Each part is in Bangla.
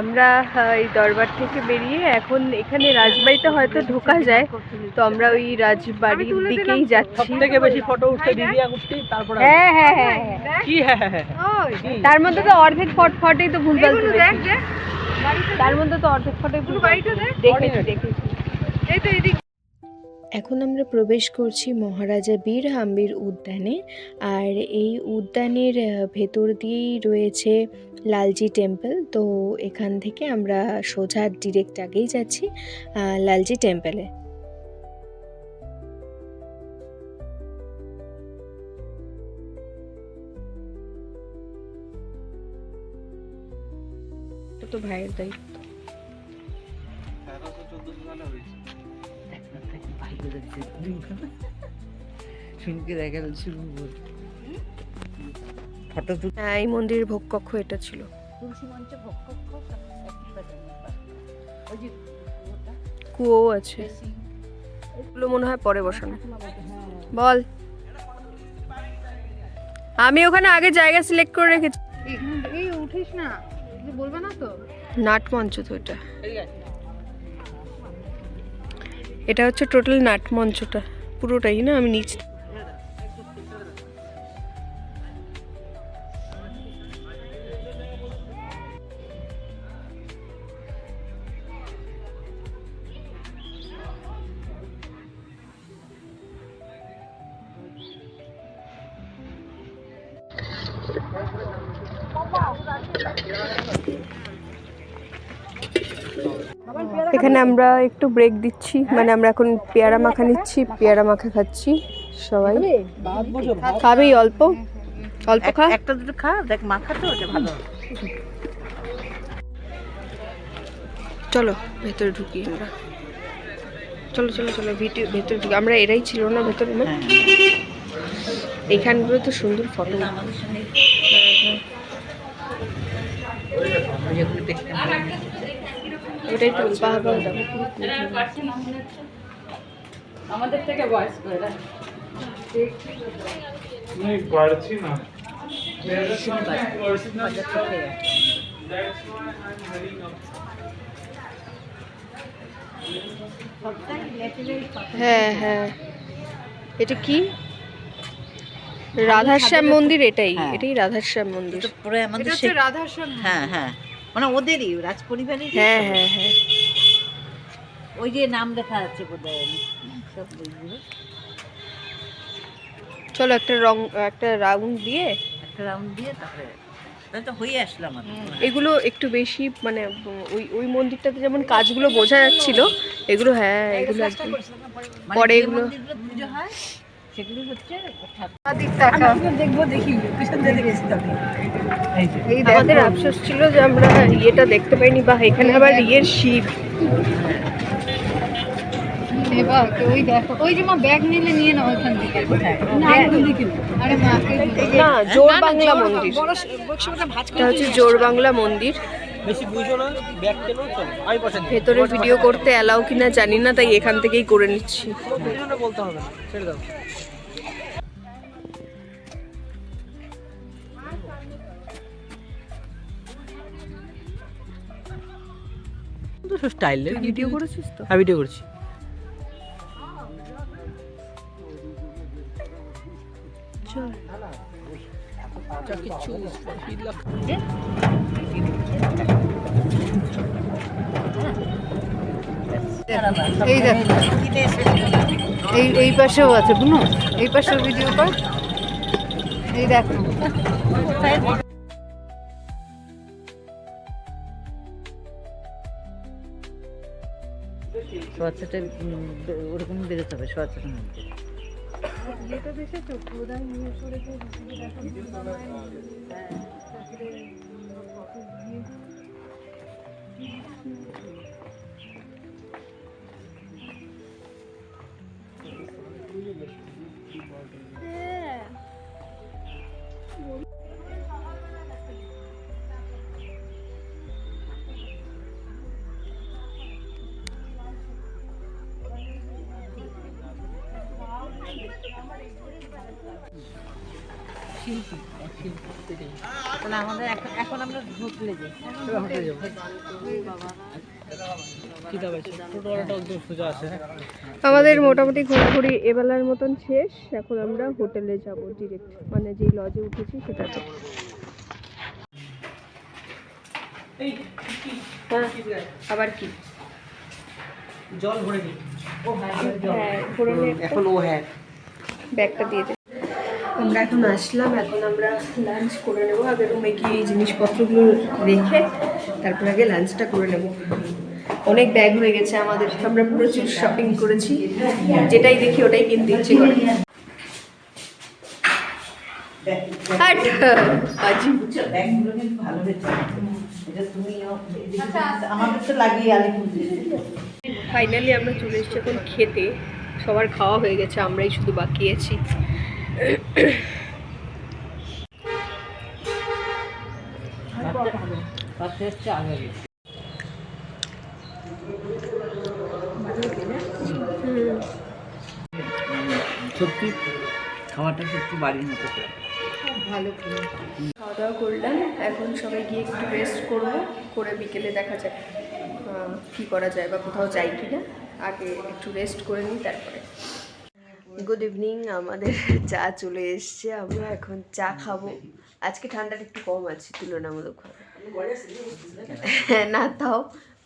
আমরা এই দরবার থেকে বেরিয়ে এখন এখানে রাজবাড়িতে হয়তো ঢোকা যায় তো আমরা ওই রাজবাড়ির দিকেই যাচ্ছি। থেকে বেশি ফটো উঠতে দিদি উঠতে তারপরে হ্যাঁ হ্যাঁ হ্যাঁ হ্যাঁ। কি? হ্যাঁ হ্যাঁ হ্যাঁ। তার মধ্যে তো অর্ধেক ফট ফটেই তো ভুল তুলেছি তার মধ্যে তো অর্ধেক ফটে ভুল দেখেছি দেখেছি। এখন আমরা প্রবেশ করছি মহারাজা বীর হাম্বির উদ্যানে, আর এই উদ্যানের ভেতর দিয়েই রয়েছে লালজি টেম্পল। তো এখান থেকে আমরা সোজা ডিরেক্ট আগেই যাচ্ছি লালজি টেম্পলে। তো ভাইয়ের দায়িত্ব। শুনকে দেখা শুরু ফটো হ্যাঁ এই মন্দিরের ভোগ কক্ষ এটা ছিল কুয়ো আছে। এগুলো মনে হয় পরে বসানো। বল। আমি ওখানে আগে জায়গা সিলেক্ট করে রেখেছি। এই উঠিস না বলবে না তো। নাট মঞ্চ তো এটা। এটা হচ্ছে টোটাল নাট মঞ্চটা। পুরোটাই না? আমি নিচ এখানে আমরা একটু ব্রেক দিচ্ছি। মানে আমরা এখন পেয়ারা মাখা নিচ্ছি পেয়ারা মাখা খাচ্ছি সবাই। খাবেই অল্প? অল্প খা। একটা দুটো খা দেখ মাখা তো ভালো। চলো ভেতরে ঢুকি আমরা। চলো চলো চলো ভিডিও ভেতরে ঢুকি। আমরা এরাই ছিল না ভেতরে না এখানগুলো তো সুন্দর ফটো ওটাই তো বাবা আমাদের থেকে বয়স করে পারছি না। হ্যাঁ হ্যাঁ। এটা কি? রাধাশ্যাম মন্দির এটাই এটাই রাধাশ্যাম মন্দির। রাধাশ্যাম হ্যাঁ হ্যাঁ। মানে ওদেরই রাজ পরিবারের হ্যাঁ হ্যাঁ হ্যাঁ। ওই যে নাম লেখা আছে বোধহয় সব বইগুলো। চলো একটা রং একটা রাউন্ড দিয়ে। একটা রাউন্ড দিয়ে তারপরে তো হয়ে আসলাম আমি এগুলো একটু বেশি মানে ওই ওই মন্দিরটাতে যেমন কাজগুলো বোঝা যাচ্ছিল এগুলো হ্যাঁ এগুলো একদম। মানে পরে এগুলো- পুজো হয় সেগুলো হচ্ছে দেখব দেখি আমাদের আফসোস ছিল যে আমরা ইয়েটা দেখতে পাইনি বা এখানে আবার ইয়ের শিব। জোর বাংলা মন্দির। হচ্ছে জোর বাংলা মন্দির। বেশি বুঝো না ব্যাগ কেন চলো। আমি পয়সা ভেতরে ভিডিও করতে অ্যালাউ কিনা জানি না তাই এখান থেকেই করে নিচ্ছি। বলতে হবে ছেড়ে দাও। স্টাইল ভিডিও করেছিস তো? হ্যাঁ ভিডিও করছি। চল। এই দেখো। এই পাশেও আছে বুনো। এই পাশেও ভিডিও কর। এই দেখো। সোয়াচ্ছাটা ওরকম বেরোতে হবে, সোয়াচ্ছাটার শিল্পী। তাহলে আমাদের এখন এখন আমরা হোটেলে যাই। হোটেলে যাব। মোটামুটি ঘোরাঘুরি এবেলার মতন শেষ। এখন আমরা হোটেলে যাব ডিরেক্ট মানে যেই লজে উঠেছি সেটাতে। হ্যাঁ আবার কি? জল ভরে নি হ্যাঁ ঘুরে নে এখন ও হ্যাঁ। ব্যাগটা দিয়ে দে। আমরা এখন আসলাম এখন আমরা লাঞ্চ করে নেব। আগে রুমে গিয়ে এই জিনিসপত্রগুলো রেখে তারপর আগে লাঞ্চটা করে নেব। অনেক ব্যাগ হয়ে গেছে আমাদের আমরা প্রচুর শপিং করেছি। যেটাই দেখি ওটাই কিনতে ইচ্ছে করে। হাট, বাজি। ব্যাগগুলো কিন্তু ভালো হয়েছে। এটা তুমি আমাদের তো লাগিয়ে আলিপুর ফাইনালি আমরা চলে এসেছি এখন খেতে। সবার খাওয়া হয়ে গেছে আমরাই শুধু বাকি আছি। সত্যি খাওয়াটা সত্যি বাড়ির মতো ভালো খাওয়া দাওয়া করলাম, এখন সবাই গিয়ে একটু রেস্ট করব, করে বিকেলে দেখা যাক কি করা যায় বা কোথাও যাই কি না আগে একটু রেস্ট করে নিই, তারপরে। গুড ইভিনিং আমাদের চা চলে এসছে আমরা এখন চা খাব। আজকে ঠান্ডাটা একটু কম আছে তুলনামূলকভাবে। না তাও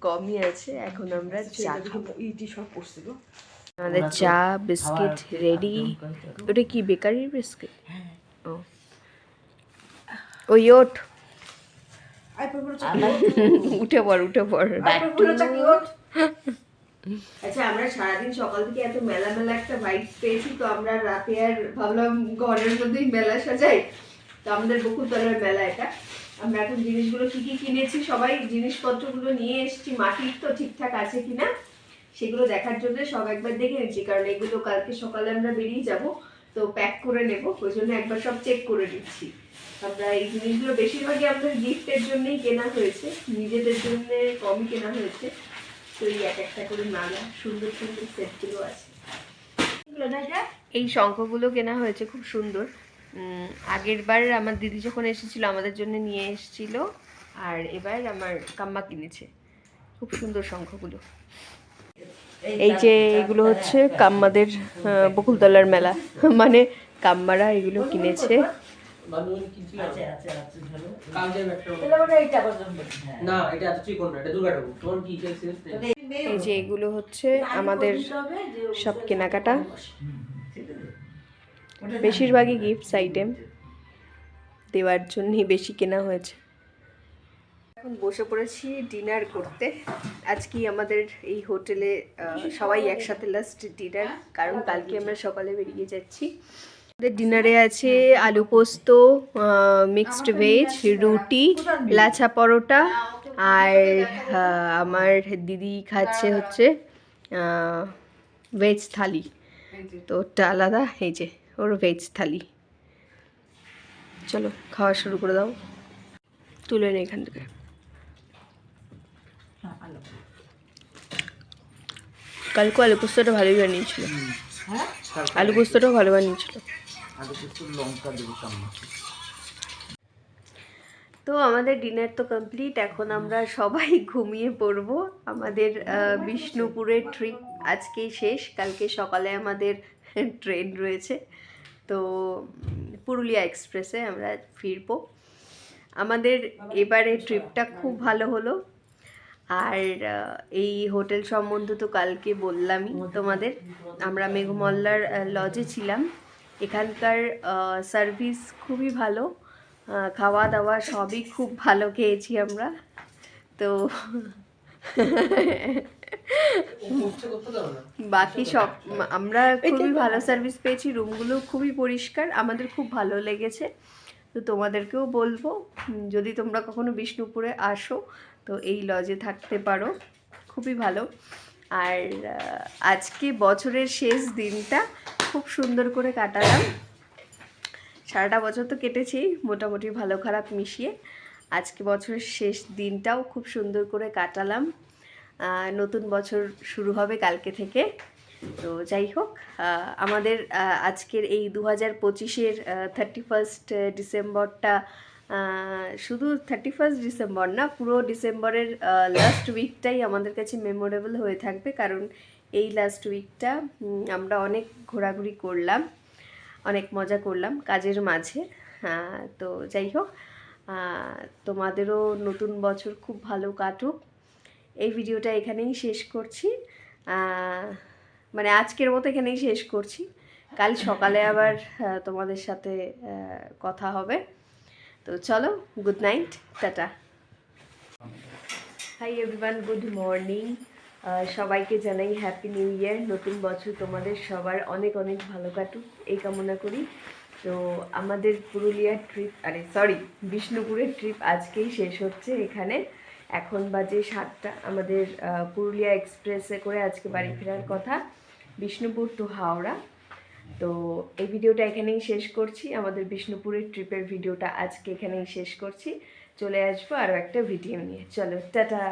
কমই আছে এখন আমরা চা খাব। আমাদের চা বিস্কিট রেডি ওটা কি বেকারির বিস্কিট? ও। ওই ওঠ উঠে পড় উঠে পড়। আচ্ছা আমরা সারাদিন সকাল থেকে এত মেলা মেলা একটা ভাইবস পেয়েছি, তো আমরা রাতে আর ভাবলাম ঘরের মধ্যেই মেলা সাজাই। তো আমাদের বকুলতলার মেলা এটা। আমরা এখন জিনিসগুলো কি কি কিনেছি সবাই? জিনিসপত্রগুলো নিয়ে এসেছি। মাটির তো ঠিকঠাক আছে কিনা সেগুলো দেখার জন্য সব একবার দেখে নিচ্ছি, কারণ এগুলো কালকে সকালে আমরা বেরিয়ে যাব, তো প্যাক করে নেব। ওই জন্য একবার সব চেক করে নিচ্ছি। আমরা এই জিনিসগুলো বেশিরভাগই আমাদের গিফটের জন্যই কেনা হয়েছে, নিজেদের জন্য কমই কেনা হয়েছে। এই এক একটা করে নালা সুন্দর সুন্দর সেটগুলো আছে। এই শঙ্খগুলো কেনা হয়েছে খুব সুন্দর। আগের বার আমার দিদি যখন এসেছিল আমাদের জন্য নিয়ে এসেছিল আর এবার আমার কাম্মা কিনেছে। খুব সুন্দর শঙ্খগুলো। এই যে এগুলো হচ্ছে কাম্মাদের বকুলতলার মেলা। মানে কাম্মারা এগুলো কিনেছে। বান্ধবী কিনছিলাম আছে আছে আছে ভালো কাল যাবে একটা তাহলে ওটা এইটা পর্যন্ত হ্যাঁ। না এটা এত চিকন না এটা দুর্গা ঠাকুর তোমার কি চাইছে তাহলে এই যে এগুলো হচ্ছে আমাদের সব কেনাকাটা। বেশিরভাগই গিফটস আইটেম দেওয়ার জন্যই বেশি কেনা হয়েছে। এখন বসে পড়েছি ডিনার করতে। আজকেই আমাদের এই হোটেলে সবাই একসাথে লাস্ট ডিনার কারণ কালকে আমরা সকালে বেরিয়ে যাচ্ছি। ডিনারে আছে আলু পোস্ত মিক্সড ভেজ রুটি লাচা পরোটা আর আমার দিদি খাচ্ছে হচ্ছে ভেজ থালি। তো ওটা আলাদা এই যে ওর ভেজ থালি। চলো খাওয়া শুরু করে দাও। তুলে নে এখান থেকে। কালকে আলু পোস্তটা ভালোই বানিয়েছিল। আলু পোস্তটাও ভালো বানিয়েছিল। তো আমাদের ডিনার তো কমপ্লিট, এখন আমরা সবাই ঘুমিয়ে পড়ব। আমাদের বিষ্ণুপুরের ট্রিপ আজকেই শেষ। কালকে সকালে আমাদের ট্রেন রয়েছে। তো, পুরুলিয়া এক্সপ্রেসে আমরা ফিরবো। আমাদের এবারে ট্রিপটা খুব ভালো হলো। আর এই হোটেল সম্বন্ধে তো কালকে বললামই তোমাদের। আমরা মেঘমল্লার লজে ছিলাম। এখানকার সার্ভিস খুবই ভালো। খাওয়া দাওয়া সবই খুব ভালো খেয়েছি আমরা। তো বাকি সব, আমরা খুবই ভালো সার্ভিস পেয়েছি। রুমগুলো খুবই পরিষ্কার, আমাদের খুব ভালো লেগেছে। তো তোমাদেরকেও বলব, যদি তোমরা কখনো বিষ্ণুপুরে আসো, তো এই লজে থাকতে পারো। খুবই ভালো। আর আজকে বছরের শেষ দিনটা খুব সুন্দর করে কাটালাম। সারাটা বছর তো কেটেছি, মোটামুটি ভালো খারাপ মিশিয়ে। আজকে বছরের শেষ দিনটাও খুব সুন্দর করে কাটালাম। নতুন বছর শুরু হবে কালকে থেকে। তো যাই হোক আমাদের আজকের এই দু হাজার পঁচিশের থার্টি ফার্স্ট ডিসেম্বরটা শুধু থার্টি ফার্স্ট ডিসেম্বর না, পুরো ডিসেম্বরের লাস্ট উইকটাই আমাদের কাছে মেমোরেবল হয়ে থাকবে। কারণ এই লাস্ট উইকটা আমরা অনেক ঘোরাঘুরি করলাম, অনেক মজা করলাম কাজের মাঝে। তো যাই হোক তোমাদেরও নতুন বছর খুব ভালো কাটুক। এই ভিডিওটা এখানেই শেষ করছি। মানে আজকের মতো এখানেই শেষ করছি। কাল সকালে আবার তোমাদের সাথে কথা হবে। তো চলো good night tata. Hi everyone good morning সবাইকে জানাই হ্যাপি নিউ ইয়ার নতুন বছর তোমাদের সবার অনেক অনেক ভালো কাটুক। এই কামনা করি। তো আমাদের পুরুলিয়ার ট্রিপ আরে সরি বিষ্ণুপুরের ট্রিপ আজকেই শেষ হচ্ছে এখানে। এখন বাজে সাতটা। আমাদের পুরুলিয়া এক্সপ্রেসে করে আজকে বাড়ি ফেরার কথা। বিষ্ণুপুর টু হাওড়া। তো এই ভিডিওটা এখানেই শেষ করছি। আমাদের বিষ্ণুপুরের ট্রিপের ভিডিওটা আজকে এখানেই শেষ করছি। চলে আসব আরও একটা ভিডিও নিয়ে। চলো, টাটা!